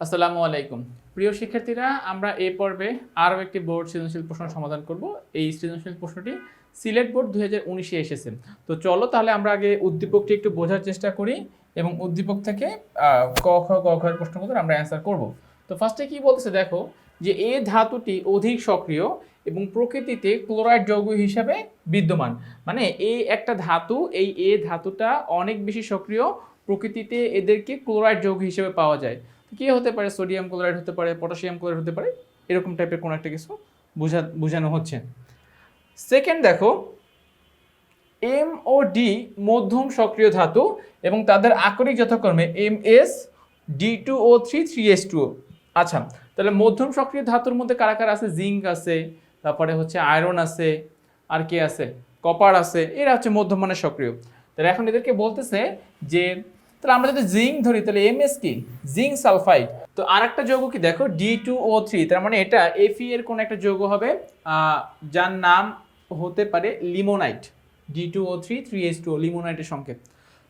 আসসালামু আলাইকুম। প্রিয় শিক্ষার্থীরা, আমরা এই পর্বে আরও একটি বোর্ড সৃজনশীল প্রশ্ন সমাধান করব। এই সৃজনশীল প্রশ্নটি সিলেট বোর্ড দু হাজার উনিশে এসেছে। তো চলো তাহলে আমরা আগে উদ্দীপকটি একটু বোঝার চেষ্টা করি এবং উদ্দীপক থেকে ক, খ, গ ঘের প্রশ্নগুলোর আমরা অ্যান্সার করব। তো ফার্স্টে কি বলতেছে দেখো যে, এ ধাতুটি অধিক সক্রিয় এবং প্রকৃতিতে ক্লোরাইড যৌগ হিসাবে বিদ্যমান। মানে এই একটা ধাতু, এই এ ধাতুটা অনেক বেশি সক্রিয়, প্রকৃতিতে এদেরকে ক্লোরাইড যৌগ হিসেবে পাওয়া যায়। কি হতে পারে? সোডিয়াম ক্লোরাইড হতে পারে, পটাশিয়াম ক্লোরাইড হতে পারে, এরকম টাইপের কোনো একটা কিছু বোঝা, বোঝানো হচ্ছে। সেকেন্ড দেখো এম ও ডি মধ্যম সক্রিয় ধাতু এবং তাদের আকরিক যথাক্রমে M S D two O three three S two আচ্ছা তাহলে মধ্যম সক্রিয় ধাতুর মধ্যে কারা কারা আছে? জিঙ্ক আছে, তারপরে হচ্ছে আয়রন আছে, আর কে আছে? কপার আছে, এরা হচ্ছে মধ্যম মানের সক্রিয়। তাহলে এখন এদেরকে বলতেছে যে তাহলে আমরা যদি জিঙ্ক ধরি, তাহলে এমএস কি? জিঙ্ক সালফাইড তো আর একটা যৌগ কি? দেখো ডি টু ও থ্রি তার মানে এটা এফি এর কোন একটা যৌগ হবে যার নাম হতে পারে limonite D two O three three S two লিমোনাইটের সংকেত।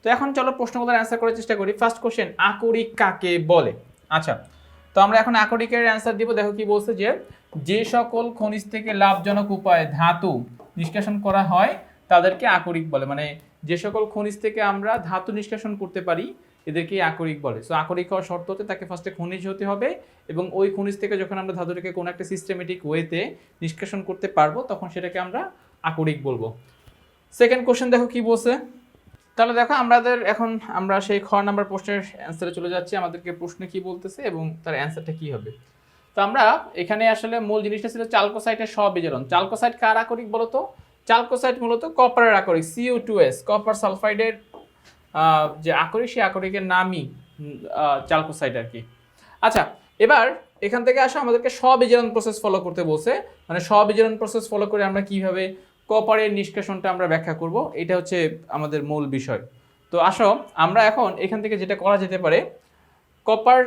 তো এখন চলো প্রশ্নগুলোর অ্যান্সার করার চেষ্টা করি। ফার্স্ট কোশ্চেন আকরিক কাকে বলে? আচ্ছা তো আমরা এখন আকরিকের অ্যান্সার দিব। দেখো কি বলছে যে যে সকল খনিজ থেকে লাভজনক উপায়ে ধাতু নিষ্কাশন করা হয়, তাদেরকে আকরিক বলে। মানে যে সকল খনিজ থেকে আমরা ধাতু নিষ্কাশন করতে পারি এদেরকে আকরিক বলে। সো আকরিক হওয়ার শর্ত হতে তাকে ফার্স্টে খনিজ হতে হবে এবং ওই খনিজ থেকে যখন আমরা ধাতুটাকে কোনো একটা সিস্টেমেটিক ওয়েতে নিষ্কাশন করতে পারব, তখন সেটাকে আমরা আকরিক বলব। সেকেন্ড কোশ্চেন দেখো কি বলছে? তাহলে দেখো, আমাদের এখন আমরা সেই খ নাম্বার প্রশ্নের অ্যান্সারে চলে যাচ্ছি। আমাদেরকে প্রশ্নে কি বলতেছে এবং তার অ্যান্সারটা কি হবে? তো আমরা এখানে আসলে মূল জিনিসটা ছিল চালকোসাইটের সবিজারণ চালকোসাইট কার আকরিক বলো চালকোসাইট মূলত কপারের আকরিক সিও টু এস কপার সালফাইডের যে আকরিক, সেই আকরিকের নামই চালকোসাইট আর কি। আচ্ছা এবার এখান থেকে আসা আমাদেরকে সবিজারণ প্রসেস ফলো করতে বলছে। মানে সবিজারণ প্রসেস ফলো করে আমরা কীভাবে কপারের নিষ্কাশনটা আমরা ব্যাখ্যা করব, এটা হচ্ছে আমাদের মূল বিষয়। তো আসো, আমরা এখন এখান থেকে যেটা করা যেতে পারে, কপার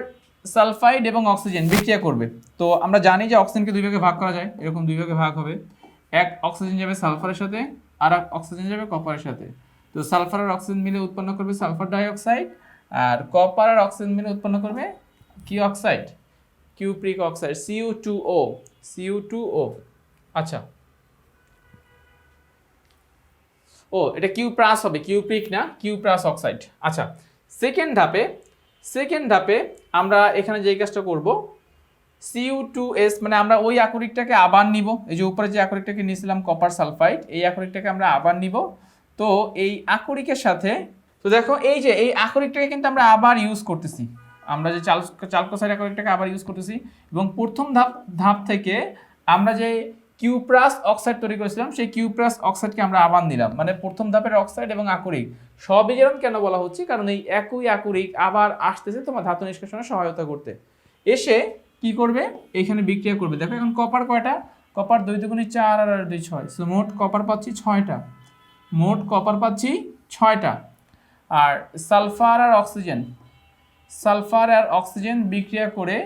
সালফাইড এবং অক্সিজেন বিক্রিয়া করবে। তো আমরা জানি যে অক্সিজেনকে দুই ভাগে ভাগ করা যায়, এরকম দুই ভাগে ভাগ হবে। এক অক্সিজেন যাবে সালফারের সাথে, আর এক অক্সিজেন যাবে কপারের সাথে। তো সালফার আর অক্সিজেন মিলে উৎপন্ন করবে সালফার ডাইঅক্সাইড, আর কপার আর অক্সিজেন মিলে উৎপন্ন করবে কি oxide cupric oxide CU two O, CU two O. আচ্ছা। ও, এটা কিউ প্লাস হবে, কিউপ্রিক না কিউ প্লাস অক্সাইড আচ্ছা সেকেন্ড ধাপে সেকেন্ড ধাপে আমরা এখানে যে কাজটা করব সিউ টু এস মানে আমরা ওই আকরিকটাকে আবার নিব। এই যে উপরে যে আকরিকটাকে নিয়েছিলাম কপার সালফাইড এই আকরিকটাকে আমরা আবার নিব। তো এই আকরিকের সাথে, তো দেখো এই যে, এই আকরিকটাকে কিন্তু আমরা আবার ইউজ করতেছি। আমরা যে চাল, চালকোসাইড আকরিকটাকে আবার ইউজ করতেছি। এবং প্রথম ধাপ ধাপ থেকে আমরা যে কিউপ্রাস অক্সাইড তৈরি করেছিলাম, সেই কিউপ্রাস অক্সাইডকে আমরা আবার নিলাম। মানে প্রথম ধাপের অক্সাইড এবং আকরিক। সবিজারণ কেন বলা হচ্ছে? কারণ এই একই আকরিক আবার আসতেছে তোমার ধাতু নিষ্কাশনে সহায়তা করতে। এসে কি করবে? এইখানে বিক্রিয়া করবে। দেখো এখন কপার কয়টা? কপার দুই দুগুণি চার আর আর দুই ছয়। সো মোট কপার পাচ্ছি ছয়টা। মোট কপার পাচ্ছি ছয়টা। আর সালফার আর অক্সিজেন সালফার আর অক্সিজেন বিক্রিয়া করে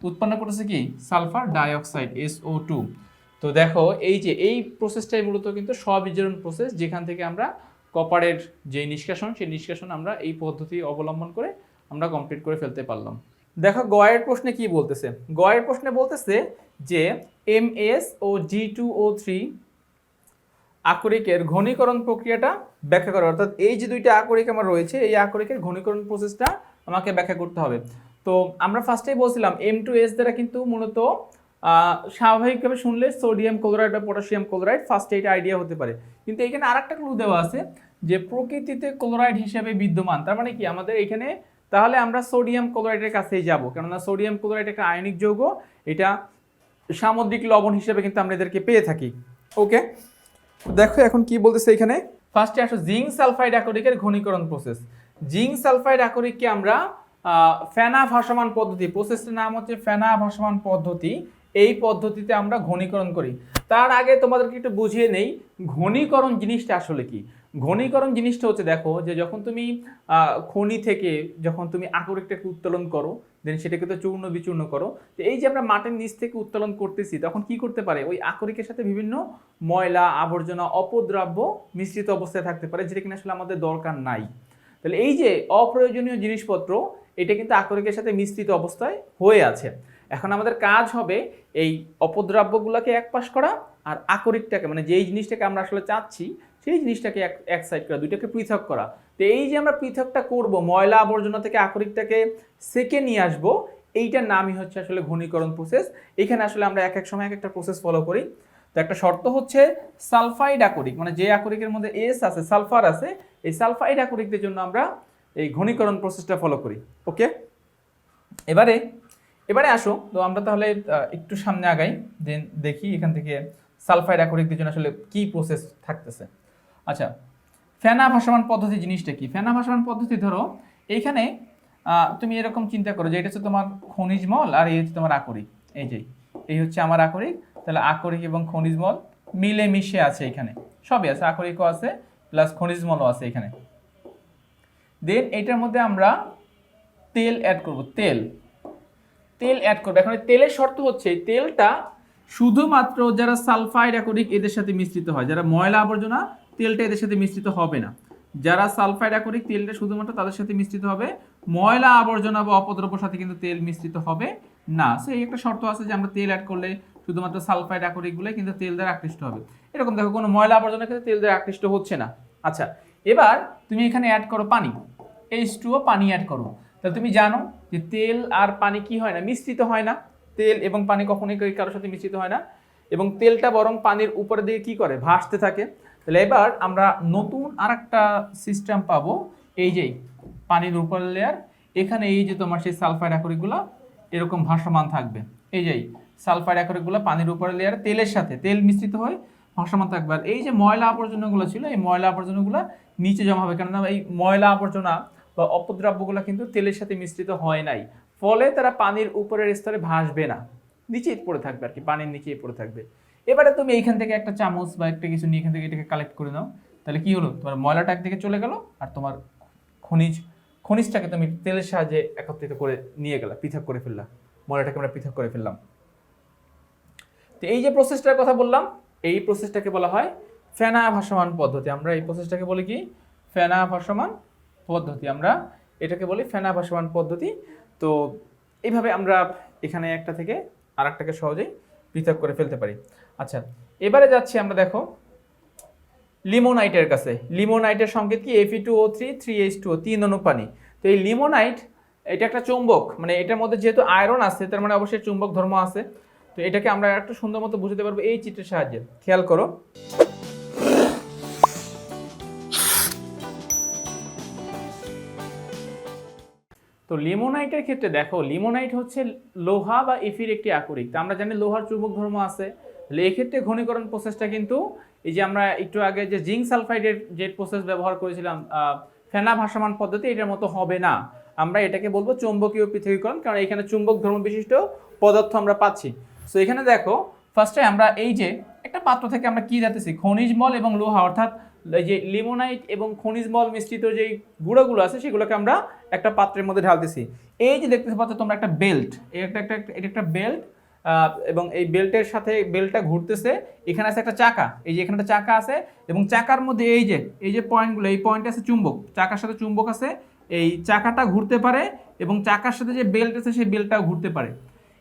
উৎপন্ন করেছে কি? সালফার ডাইঅক্সাইড এসও টু তো দেখো, এই যে, এই প্রসেসটাই মূলত কিন্তু স্ববিজারণ প্রসেস যেখান থেকে আমরা কপারের যে নিষ্কাশন, সেই নিষ্কাশন আমরা এই পদ্ধতি অবলম্বন করে আমরা কমপ্লিট করে ফেলতে পারলাম। দেখো গয়ের প্রশ্নে কি বলতেছে? গয়ের প্রশ্নে বলতেছে যে M S O G two O three আকরিকের ঘনীকরণ প্রক্রিয়াটা ব্যাখ্যা করো। অর্থাৎ এই যে দুইটা আকরিক আমার রয়েছে, এই আকরিকের ঘনীকরণ প্রসেসটা আমাকে ব্যাখ্যা করতে হবে। তো আমরা ফার্স্টেই বলছিলাম এম টু এস দ্বারা কিন্তু মূলত স্বাভাবিকভাবে শুনলে সোডিয়াম ক্লোরাইড বা পটাশিয়াম ক্লোরাইড ফার্স্টে এটা আইডিয়া হতে পারে। কিন্তু এখানে আরেকটা ক্লু দেওয়া আছে যে প্রকৃতিতে ক্লোরাইড হিসেবে বিদ্যমান। তার মানে কি? আমাদের এখানে তাহলে আমরা সোডিয়াম ক্লোরাইডের কাছেই যাব। কেননা সোডিয়াম ক্লোরাইড একটা আয়নিক যৌগ, এটা সামুদ্রিক লবণ হিসেবে কিন্তু আমরা এদেরকে পেয়ে থাকি। ওকে? দেখো এখন কি বলতেছে এখানে? ফার্স্টে আসো, জিঙ্ক সালফাইড আকরিকের ঘনীকরণ প্রসেস জিঙ্ক সালফাইড আকরিককে আমরা ফেনা ভাসমান পদ্ধতি প্রসেসটির নাম হচ্ছে ফেনা ভাসমান পদ্ধতি। এই পদ্ধতিতে আমরা ঘনীকরণ করি। তার আগে তোমাদেরকে একটু বুঝিয়ে নেই, ঘনীকরণ জিনিসটা আসলে কি? ঘনীকরণ জিনিসটা হচ্ছে, দেখো, যে যখন তুমি খনি থেকে যখন তুমি আকরিকটাকে উত্তোলন করো দেন সেটাকে তো চূর্ণ বিচূর্ণ করো, তো এই যে আমরা মাটির নিচ থেকে উত্তোলন করতেছি, তখন কি করতে পারে? ওই আকরিকের সাথে বিভিন্ন ময়লা, আবর্জনা, অপদ্রাব্য মিশ্রিত অবস্থায় থাকতে পারে, যেটা কিনা আসলে আমাদের দরকার নাই। তাহলে এই যে অপ্রয়োজনীয় জিনিসপত্র, এটা কিন্তু আকরিকের সাথে মিশ্রিত অবস্থায় হয়ে আছে। এখন আমাদের কাজ হবে এই অপদ্রব্যগুলোকে এক পাশ করা আর আকরিকটাকে মানে যেই জিনিসটাকে আমরা আসলে চাচ্ছি সেই জিনিসটাকে এক এক সাইড করা, দুইটাকে পৃথক করা। তো এই যে আমরা পৃথকটা করব, ময়লা আবর্জনা থেকে আকরিকটাকে সেকে নিয়ে আসব, এইটার নামই হচ্ছে আসলে ঘনীকরণ প্রসেস এখানে আসলে আমরা এক এক সময় এক একটা প্রসেস ফলো করি। তো একটা শর্ত হচ্ছে সালফাইড আকরিক মানে যে আকরিকের মধ্যে এস আছে, সালফার আছে, এই সালফাইড আকরিকদের জন্য আমরা এই ঘনীকরণ প্রসেসটা ফলো করি। ওকে এবারে এবারে আসো, তো আমরা তাহলে একটু সামনে আগাই, দেন দেখি এখান থেকে সালফাইড আকরিকদের জন্য আসলে কি প্রসেস থাকতেছে। আচ্ছা ফেনা ভাসমান পদ্ধতি জিনিসটা কি? ফেনা ভাসমান পদ্ধতি ধরো, এইখানে তুমি এরকম চিন্তা করো যে এটা হচ্ছে তোমার খনিজ মল আর এই হচ্ছে তোমার আকরিক। এই যে, এই হচ্ছে আমার আকরিক, তাহলে আকরিক এবং খনিজ মল মিলে মিশে আছে এখানে। সবই আছে, আকরিকও আছে প্লাস খনিজ মলও আছে এখানে। দেন এটার মধ্যে আমরা তেল অ্যাড করব, তেল। তেল অ্যাড করব। এখন তেলের শর্ত হচ্ছে তেলটা শুধুমাত্র যারা সালফাইড অ্যাকোডিক এদের সাথে মিশ্রিত হয়। যারা ময়লা আবর্জনা তেলটা এদের সাথে মিশ্রিত হবে না। যারা সালফাইড অ্যাকোডিক তেলটা শুধুমাত্র তাদের সাথে মিশ্রিত হবে, ময়লা আবর্জনা বা অপদ্রব্যর সাথে কিন্তু তেল মিশ্রিত হবে না। সেই একটা শর্ত আছে যে আমরা তেল অ্যাড করলে শুধুমাত্র সালফাইড অ্যাকোডিকগুলো কিন্তু তেল দ্বারা আকৃষ্ট হবে। এরকম দেখো, কোনো ময়লা আবর্জনা কিন্তু তেল দ্বারা আকৃষ্ট হচ্ছে না। আচ্ছা এবার তুমি এখানে অ্যাড করো পানি। এইচ টুও পানি অ্যাড করো। তাহলে তুমি জানো যে তেল আর পানি কি হয় না? মিশ্রিত হয় না। তেল এবং পানি কখনোই কারোর সাথে মিশ্রিত হয় না। এবং তেলটা বরং পানির উপরে দিয়ে কি করে? ভাসতে থাকে। তাহলে এবার আমরা নতুন আর একটা সিস্টেম পাবো। এই যে পানির উপর লেয়ার এখানে এই যে তোমার সেই সালফাইড অ্যাকরিকগুলো এরকম ভাসমান থাকবে। এই যে সালফাইড অ্যাকরিকগুলো পানির উপরে লেয়ার তেলের সাথে, তেল মিশ্রিত হয়ে ভাসমান থাকবে। আর এই যে ময়লা আবর্জনাগুলো ছিল, এই ময়লা আবর্জনাগুলো নিচে জমা হবে। কেননা এই ময়লা আবর্জনা বা অপদ্রব্যগুলো কিন্তু তেলের সাথে মিশ্রিত হয় নাই। ফলে তারা পানির উপরের স্তরে ভাসবে না। নিচেই পড়ে থাকবে আর কি, পানির নিচেই পড়ে থাকবে। এবারে তুমি এইখান থেকে একটা চামচ বা একটা কিছু নিয়ে এখান থেকে এটাকে কালেক্ট করে নাও। তাহলে কি হলো? তোমার ময়লাটা একদিকে চলে গেল আর তোমার খনিজ, খনিজটাকে তুমি তেলের সাহায্যে একত্রিত করে নিয়ে গেলা, পৃথক করে ফেললা। ময়লাটাকে আমরা পৃথক করে ফেললাম। তো এই যে প্রসেসটার কথা বললাম, এই প্রসেসটাকে বলা হয় ফেনা ভাসমান পদ্ধতি। আমরা এই প্রসেসটাকে বলি কি? ফেনা ভাসমান পদ্ধতি। আমরা এটাকে বলি ফেনা ভাসমান পদ্ধতি। তো এইভাবে আমরা এখানে একটা থেকে আর একটাকে সহজেই পৃথক করে ফেলতে পারি। আচ্ছা এবারে যাচ্ছি আমরা দেখো, লিমোনাইটের কাছে। লিমোনাইটের সংকেত কি? Fe two O three three H two তিন অনু পানি। তো এই লিমোনাইট, এটা একটা চুম্বক মানে এটার মধ্যে যেহেতু আয়রন আছে, তার মানে অবশ্যই চুম্বক ধর্ম আছে। তো এটাকে আমরা একটু সুন্দর মতো বুঝতে পারব এই চিত্রের সাহায্যে। খেয়াল করো। তো লিমোনাইটের ক্ষেত্রে দেখো, লিমোনাইট হচ্ছে লোহা বা ইফির একটি আকরিক। তো আমরা জানি লোহার চুম্বক ধর্ম আছে। তাহলে এক্ষেত্রে ঘনীকরণ প্রসেসটা কিন্তু এই যে আমরা একটু আগে যে জিঙ্ক সালফাইডের যে প্রসেস ব্যবহার করেছিলাম ফেনা ভাসমান পদ্ধতি, এটার মতো হবে না। আমরা এটাকে বলব চৌম্বকীয় পৃথকীকরণ, কারণ এখানে চুম্বক ধর্ম বিশিষ্ট পদার্থ আমরা পাচ্ছি। সো এখানে দেখো ফার্স্টে আমরা এই যে একটা পাত্র থেকে আমরা কি যাতেছি খনিজ মল এবং লোহা, অর্থাৎ এই যে লিমোনাইট এবং খনিজ মল মিশ্রিত যেই গুঁড়োগুলো আছে, সেগুলোকে আমরা একটা পাত্রের মধ্যে ঢালতেছি। এই যে দেখতে পাচ্ছ তোমরা একটা বেল্ট এই একটা একটা, এটা একটা বেল্ট এবং এই বেল্টের সাথে বেল্টটা ঘুরতেছে, এখানে আছে একটা চাকা, এই যে এখানে একটা চাকা আছে, এবং চাকার মধ্যে এই যে এই যে পয়েন্টগুলো এই পয়েন্ট আছে চুম্বক, চাকার সাথে চুম্বক আছে, এই চাকাটা ঘুরতে পারে এবং চাকার সাথে যে বেল্ট আছে, সেই বেল্টটাও ঘুরতে পারে।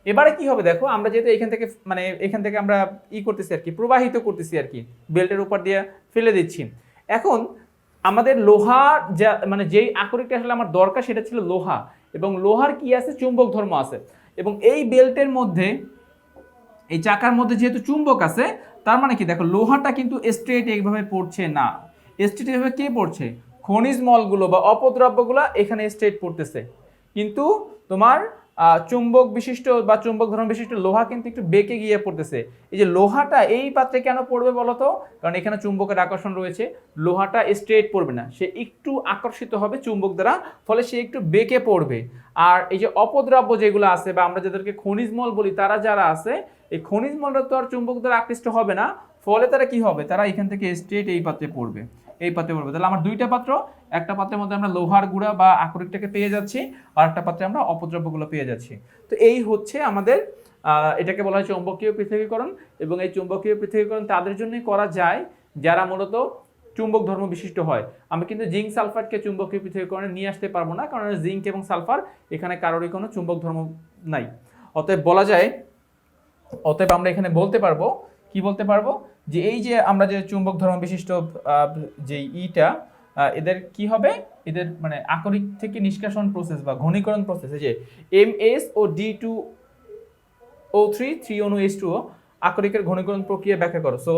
এবারে কি হবে দেখো, আমরা যেহেতু এখান থেকে মানে এখান থেকে আমরা ই করতেছি আর কি, প্রবাহিত করতেছি আর কি, বেল্টের উপর দিয়ে ফেলে দিচ্ছি। এখন আমাদের লোহা যা মানে যেই আকরিকটা আসলে আমার দরকার, সেটা ছিল লোহা, এবং লোহার কি আছে? চুম্বক ধর্ম আছে। এবং এই বেল্টের মধ্যে এই চাকার মধ্যে যেহেতু চুম্বক আছে, তার মানে কি? দেখো, লোহাটা কিন্তু স্ট্রেট এইভাবে পড়ছে না। স্ট্রেট এইভাবে কে পড়ছে? খনিজ মলগুলো বা অপদ্রব্যগুলো এখানে স্ট্রেট পড়তেছে। কিন্তু তোমার চুম্বক বিশিষ্ট বা চুম্বক ধর্ম বিশিষ্ট লোহা কিন্তু একটু বেঁকে গিয়ে পড়তেছে। এই যে লোহাটা এই পাত্রে কেন পড়বে বলো তো কারণ এখানে চুম্বকের আকর্ষণ রয়েছে। লোহাটা স্ট্রেট পড়বে না। সে একটু আকর্ষিত হবে চুম্বক দ্বারা, ফলে সে একটু বেঁকে পড়বে। আর এই যে অপদ্রব্য যেগুলো আছে বা আমরা যাদেরকে খনিজ মল বলি, তারা যারা আছে এই খনিজ মলটা তো আর চুম্বক দ্বারা আকৃষ্ট হবে না। ফলে তারা কি হবে? তারা এখান থেকে স্ট্রেট এই পাত্রে পড়বে। এই পাত্রে পড়বে। তাহলে আমার দুইটা পাত্র, একটা পাত্রের মধ্যে আমরা লোহার গুঁড়া বা আকরিকটাকে পেয়ে যাচ্ছি, আর একটা পাত্রে আমরা অপদ্রব্যগুলো পেয়ে যাচ্ছি। তো এই হচ্ছে আমাদের এটাকে বলা হয় চৌম্বকীয় পৃথকীকরণ, এবং এই চুম্বকীয় পৃথকীকরণ তাদের জন্যই করা যায় যারা মূলত চুম্বক ধর্ম বিশিষ্ট হয়। আমি কিন্তু জিঙ্ক সালফারকে চুম্বকীয় পৃথকীকরণে নিয়ে আসতে পারব না, কারণ জিঙ্ক এবং সালফার এখানে কারোরই কোনো চুম্বক ধর্ম নাই। অতএব বলা যায় অতএব আমরা এখানে বলতে পারব, কি বলতে পারব? যে এই যে আমরা যে চুম্বক ধর্ম বিশিষ্ট যে ইটা এদের কি হবে? এদের মানে আকরিক থেকে নিষ্কাশন প্রসেস বা ঘনীকরণ প্রসেস যে M S O D two O three three অনু এস টু আকরিকের ঘনীকরণ প্রক্রিয়া ব্যাখ্যা করো। সো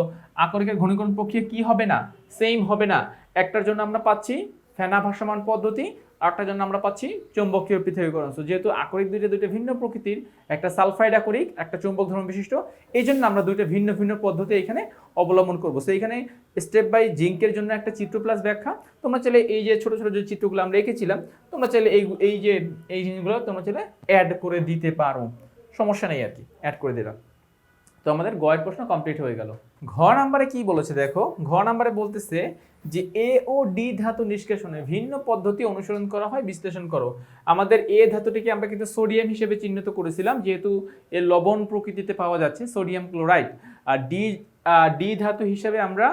আকরিকের ঘনীকরণ প্রক্রিয়া কি হবে না? সেম হবে না। একটার জন্য আমরা পাচ্ছি ফেনা ভাসমান পদ্ধতি আরেকটার জন্য আমরা পাচ্ছি চৌম্বকীয় পৃথকীকরণ। সো যেহেতু আকরিক দুইটা দুইটা ভিন্ন প্রকৃতির, একটা সালফাইড আকরিক, একটা চৌম্বক ধর্ম বিশিষ্ট, এই জন্য আমরা দুইটা ভিন্ন ভিন্ন পদ্ধতি এখানে অবলম্বন করব। সো এখানে স্টেপ বাই জিঙ্কের জন্য একটা চিত্র প্লাস ব্যাখ্যা। তোমরা চাইলে এই যে ছোট ছোট যে চিত্রগুলো আমরা রেখেছিলাম তোমরা চাইলে এই এই যে, এই জিনিসগুলো তোমরা চাইলে অ্যাড করে দিতে পারো। সমস্যা নেই আর কি অ্যাড করে দিলাম। তো আমাদের গয়ের প্রশ্ন কমপ্লিট হয়ে গেল। ঘ নাম্বারে কি বলেছে দেখো? ঘ নাম্বারে বলতেছে যে এ ও ডি ধাতু নিষ্কাশনে ভিন্ন পদ্ধতি অনুসরণ করা হয়, বিশ্লেষণ করো। আমাদের এ ধাতুটিকে আমরা কিন্তু সোডিয়াম হিসেবে চিহ্নিত করেছিলাম, যেহেতু এর লবণ প্রকৃতিতে পাওয়া যাচ্ছে সোডিয়াম ক্লোরাইড। আর ডি ডি ধাতু হিসেবে আমরা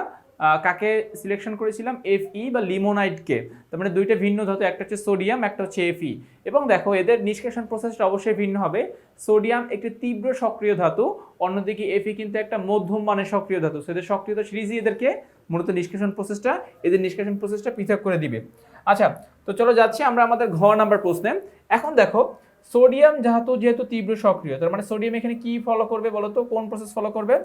কাকে সিলেকশন করেছিলাম? এফ ই বা লিমোনাইটকে তার মানে দুইটা ভিন্ন ধাতু, একটা হচ্ছে সোডিয়াম একটা হচ্ছে এফই এবং দেখো, এদের নিষ্কাশন প্রসেসটা অবশ্যই ভিন্ন হবে। সোডিয়াম একটি তীব্র সক্রিয় ধাতু, অন্যদিকে এফি কিন্তু একটা মধ্যম মানের সক্রিয় ধাতু। সো এদের সক্রিয়তা সিরিজই এদেরকে মূলত নিষ্কাশন প্রসেসটা এদের নিষ্কাশন প্রসেসটা পৃথক করে দিবে। আচ্ছা তো চলো যাচ্ছি আমরা আমাদের ঘ নাম্বার প্রশ্নে। এখন দেখো সোডিয়াম ধাতু যেহেতু তীব্র সক্রিয়, তার মানে সোডিয়াম এখানে কি ফলো করবে বলো তো? কোন প্রসেস ফলো করবে?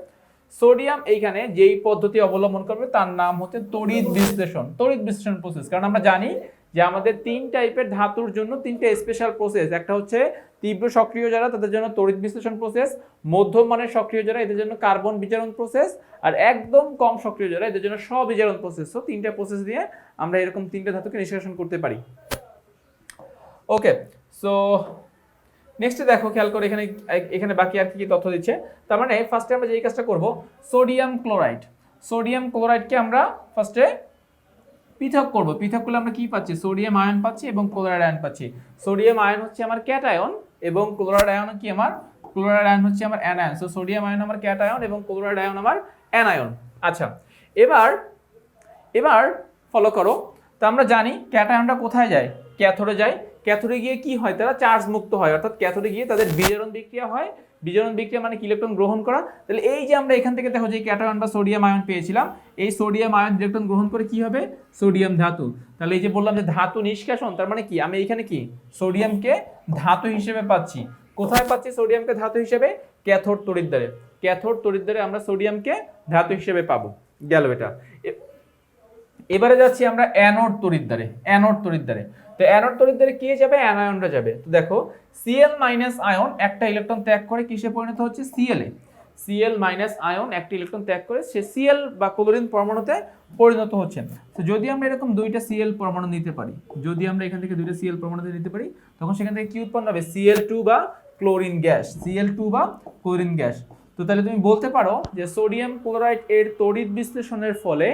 সোডিয়াম এইখানে যেই পদ্ধতি অবলম্বন করবে, তার নাম হচ্ছে তড়িৎ বিশ্লেষণ। তড়িৎ বিশ্লেষণ প্রসেস কারণ আমরা জানি যে আমাদের তিন টাইপের ধাতুর জন্য তিনটে স্পেশাল প্রসেস একটা হচ্ছে তীব্র সক্রিয় যারা, তাদের জন্য তড়িৎ বিশ্লেষণ প্রসেস মধ্যম মানের সক্রিয় যারা, এদের জন্য কার্বন বিচারণ প্রসেস আর একদম কম সক্রিয় যারা, এদের জন্য স্ববিজারণ প্রসেস তো তিনটা প্রসেস দিয়ে আমরা এরকম তিনটে ধাতুকে নিষ্কাশন করতে পারি। ওকে সো নেক্সটে দেখো, খেয়াল করে এখানে এখানে বাকি আর কি কি তথ্য দিচ্ছে। তার মানে ফার্স্টে আমরা যেই কাজটা করব সোডিয়াম ক্লোরাইড সোডিয়াম ক্লোরাইডকে আমরা ফার্স্টে পৃথক করব। পৃথক করলে আমরা কি পাচ্ছি? সোডিয়াম আয়ন পাচ্ছি এবং ক্লোরাইড আয়ন পাচ্ছি। সোডিয়াম আয়ন হচ্ছে আমার ক্যাটায়ন এবং ক্লোরাইড আয়ন কি আমার? ক্লোরাইড আয়ন হচ্ছে আমার অ্যানায়ন সো সোডিয়াম আয়ন আমার ক্যাটায়ন এবং ক্লোরাইড আয়ন আমার অ্যানায়ন আচ্ছা এবার এবার ফলো করো। তো আমরা জানি ক্যাটায়নটা কোথায় যায়? ক্যাথোডে যায়। ক্যাথোডে গিয়ে কি হয়? তারা চার্জ মুক্ত হয়। অর্থাৎ ক্যাথোডে গিয়ে তাদের বিজারণ বিক্রিয়া হয়। বিজারণ বিক্রিয়া মানে কি? ইলেকট্রন গ্রহণ করা। তাহলে এই যে আমরা এখান থেকে দেখো যে ক্যাটায়ন বা সোডিয়াম আয়ন পেয়েছিলাম, এই সোডিয়াম আয়ন ইলেকট্রন গ্রহণ করে কি হবে? সোডিয়াম ধাতু। তাহলে এই যে বললাম যে ধাতু নিষ্কাশন, তার মানে কি? আমি এখানে কি? সোডিয়ামকে ধাতু হিসেবে পাচ্ছি। কোথায় পাচ্ছি? সোডিয়ামকে ধাতু হিসেবে ক্যাথোড তড়িৎদ্বারে ক্যাথোড তড়িৎদ্বারে আমরা সোডিয়ামকে ধাতু হিসেবে পাবো। গেল এটা। এবারে যাচ্ছি আমরা অ্যানোড তড়িৎদ্বারে অ্যানোড তড়িৎদ্বারে তো অ্যানোড তড়িৎদ্বারে কে যাবে? অ্যানায়নটা যাবে। তো দেখো সিএল মাইনাস আয়ন একটা ইলেকট্রন ত্যাগ করে কিসে পরিণত হচ্ছে? সিএল সিএল মাইনাস আয়ন একটা ইলেকট্রন ত্যাগ করে সে সিএল বা ক্লোরিন পরমাণুতে পরিণত হচ্ছে। তো যদি আমরা এরকম দুইটা সিএল পরমাণু নিতে পারি, যদি আমরা এখান থেকে দুইটা সিএল পরমাণু নিতে পারি, তখন সেখান থেকে কি উৎপন্ন হবে? সিএল টু বা ক্লোরিন গ্যাস সিএল টু বা ক্লোরিন গ্যাস তো তাহলে তুমি বলতে পারো যে সোডিয়াম ক্লোরাইড এর তড়িৎ বিশ্লেষণের ফলে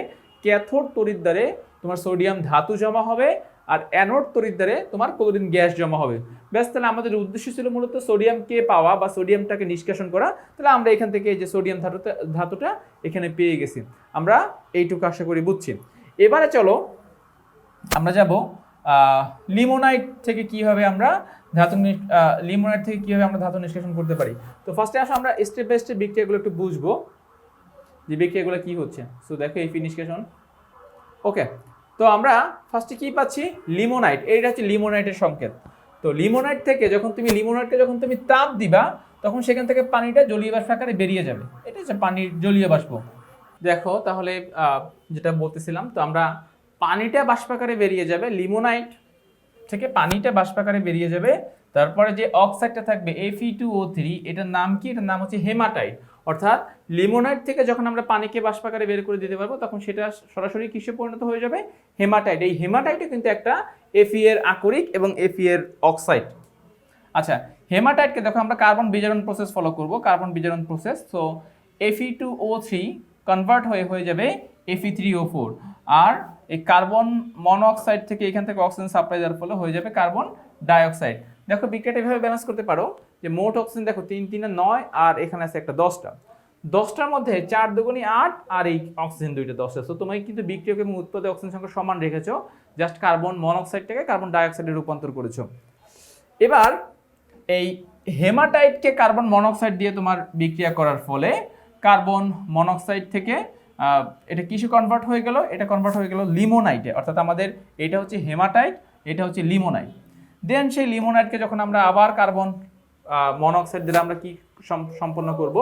ক্যাথোড তড়িৎ দ্বারে তোমার সোডিয়াম ধাতু জমা হবে আর অ্যানোড তড়িৎ দ্বারে তোমার ক্লোরিন গ্যাস জমা হবে। ব্যাস, তাহলে আমাদের উদ্দেশ্য ছিল মূলত সোডিয়ামকে পাওয়া বা সোডিয়ামটাকে নিষ্কাশন করা। তাহলে আমরা এখান থেকে যে সোডিয়াম ধাতুটা ধাতুটা এখানে পেয়ে গেছি। আমরা এইটুকু আশা করি বুঝছি। এবারে চলো আমরা যাব লিমোনাইট থেকে কীভাবে আমরা ধাতু লিমোনাইট থেকে কীভাবে আমরা ধাতু নিষ্কাশন করতে পারি। তো ফার্স্টে আসো, আমরা স্টেপ বাই স্টেপ বিক্রিয়াগুলো একটু বুঝব। যে বিক্রিয়াগুলো কি হচ্ছে? সো দেখো এই নিষ্কাশন ওকে তো আমরা ফার্স্টে কি পাচ্ছি? লিমোনাইট এইটা হচ্ছে লিমোনাইটের সংকেত। তো লিমোনাইট থেকে যখন তুমি লিমোনাইটকে যখন তুমি তাপ দিবা, তখন সেখান থেকে পানিটা জলীয় বাষ্প আকারে বেরিয়ে যাবে। এটা হচ্ছে পানির জলীয় বাষ্প। দেখো তাহলে যেটা বলতেছিলাম, তো আমরা পানিটা বাষ্পাকারে বেরিয়ে যাবে লিমোনাইট থেকে পানিটা বাষ্পাকারে বেরিয়ে যাবে। তারপরে যে অক্সাইডটা থাকবে এফি টু ও থ্রি এটার নাম কি? এটার নাম হচ্ছে হেমাটাইট অর্থাৎ লিমোনাইট থেকে যখন আমরা পানিকে বাষ্পাকারে বের করে দিতে পারব, তখন সেটা সরাসরি কিসে পরিণত হয়ে যাবে? হেমাটাইট এই হেমাটাইটও কিন্তু একটা এফি এর আকরিক এবং এফি এর অক্সাইড। আচ্ছা হেমাটাইটকে দেখো, আমরা কার্বন বিজারণ প্রসেস ফলো করব, কার্বন বিজারণ process. So Fe two O three convert হয়ে হয়ে যাবে এফি থ্রি ও ফোর আর এই কার্বন মনোঅক্সাইড থেকে এখান থেকে অক্সিজেন সাপ্লাই দেওয়ার ফলে হয়ে যাবে কার্বন ডাইঅক্সাইড। দেখো বিক্রিয়াটা এভাবে ব্যালেন্স করতে পারো যে মোট অক্সিজেন দেখো তিন, তিনে নয়, আর এখানে আছে একটা দশটা। দশটার মধ্যে চার দুগুণী আট, আর এই অক্সিজেন দুইটা দশটা। তো তুমি কিন্তু বিক্রিয়ক এবং উৎপাদে অক্সিজেন সংখ্যা সমান রেখেছো জাস্ট কার্বন মনোক্সাইডটাকে কার্বন ডাইঅক্সাইডে রূপান্তর করেছ। এবার এই হেমাটাইটকে কার্বন মনোক্সাইড দিয়ে তোমার বিক্রিয়া করার ফলে কার্বন মনোক্সাইড থেকে এটা কিসে কনভার্ট হয়ে গেল? এটা কনভার্ট হয়ে গেল লিমোনাইটে অর্থাৎ আমাদের এটা হচ্ছে হেমাটাইট এটা হচ্ছে লিমোনাইট দেন সেই লিমোনাইটকে যখন আমরা আবার কার্বন মনোক্সাইড দিলে আমরা কি সম্পন্ন করব?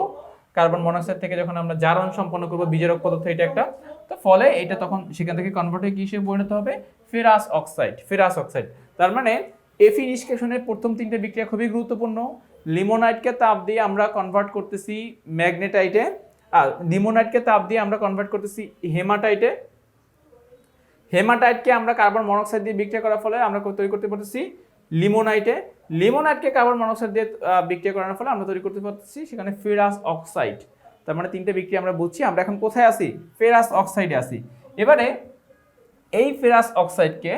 কার্বন মনোক্সাইড থেকে যখন আমরা জারণ সম্পন্ন করব বিজারক পদার্থ, এটা একটা। তো ফলে এটা তখন সেখান থেকে কনভার্ট হয়ে কি হিসেবে পরিণত হবে? ফেরাস অক্সাইড ফেরাস অক্সাইড তার মানে এফি নিষ্কাশনের প্রথম তিনটে বিক্রিয়া খুবই গুরুত্বপূর্ণ। লিমোনাইটকে তাপ দিয়ে আমরা কনভার্ট করতেছি ম্যাগনেটাইটে আর লিমোনাইটকে তাপ দিয়ে আমরা কনভার্ট করতেছি হেমাটাইটে হেমাটাইটকে আমরা কার্বন মনোক্সাইড দিয়ে বিক্রিয়া করার ফলে আমরা তৈরি করতে পারতেছি লিমোনাইটে, লিমোনাইটকে কার্বন মনোক্সাইড দিয়ে বিক্রিয়া করানোর ফলে আমরা তৈরি করতে পারতেছি সেখানে ফেরাস অক্সাইড। তার মানে তিনটে বিক্রিয়া আমরা বুঝছি, আমরা এখন কোথায় আছি? ফেরাস অক্সাইডে আছি। এবারে এই ফেরাস অক্সাইডকে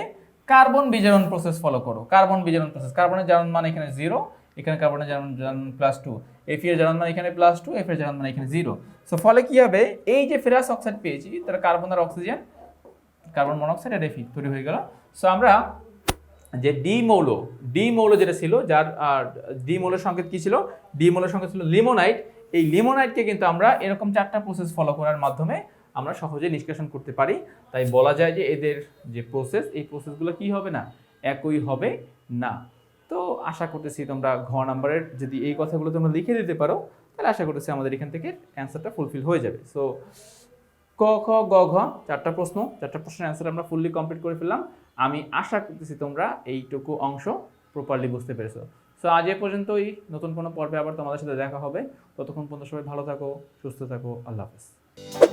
কার্বন বিজারণ প্রসেস ফলো করো। কার্বন বিজারণ প্রসেস, কার্বনের জারণ মান এখানে জিরো এখানে কার্বনের জারণ জারণ প্লাস টু এফ এর জারণ মান এখানে প্লাস টু এফ এর জারণ মান এখানে জিরো সো ফলে কী হবে? এই যে ফেরাস অক্সাইড পেয়েছি, তার কার্বন আর অক্সিজেন কার্বন মনোক্সাইড আর এফি তৈরি হয়ে গেল। সো আমরা যে ডি মৌল ডি মৌল যেটা ছিল, যার ডি মৌলের সংকেত কি ছিল? ডি মৌলের সংকেত ছিল লিমোনাইট। এই লিমোনাইটকে কিন্তু আমরা এরকম চারটা প্রসেস ফলো করার মাধ্যমে আমরা সহজে নিষ্কাশন করতে পারি। তাই বলা যায় যে এদের যে প্রসেস এই প্রসেসগুলো কি হবে না? একই হবে না। তো আশা করতেছি তোমরা ঘ নাম্বারের যদি এই কথাগুলো তোমরা লিখে দিতে পারো, তাহলে আশা করতেছি আমাদের এখান থেকে অ্যান্সারটা ফুলফিল হয়ে যাবে। সো ক, খ, গ, ঘ, চারটা প্রশ্ন, চারটা প্রশ্নের অ্যান্সার আমরা ফুললি কমপ্লিট করে ফেললাম। আমি আশা করতেছি তোমরা এইটুকু অংশ প্রপারলি বুঝতে পেরেছ। সো আজ এ পর্যন্তই। নতুন কোনো পর্বে আবার তোমাদের সাথে দেখা হবে। ততক্ষণ পর্যন্ত সবাই ভালো থাকো, সুস্থ থাকো। আল্লাহ হাফেজ।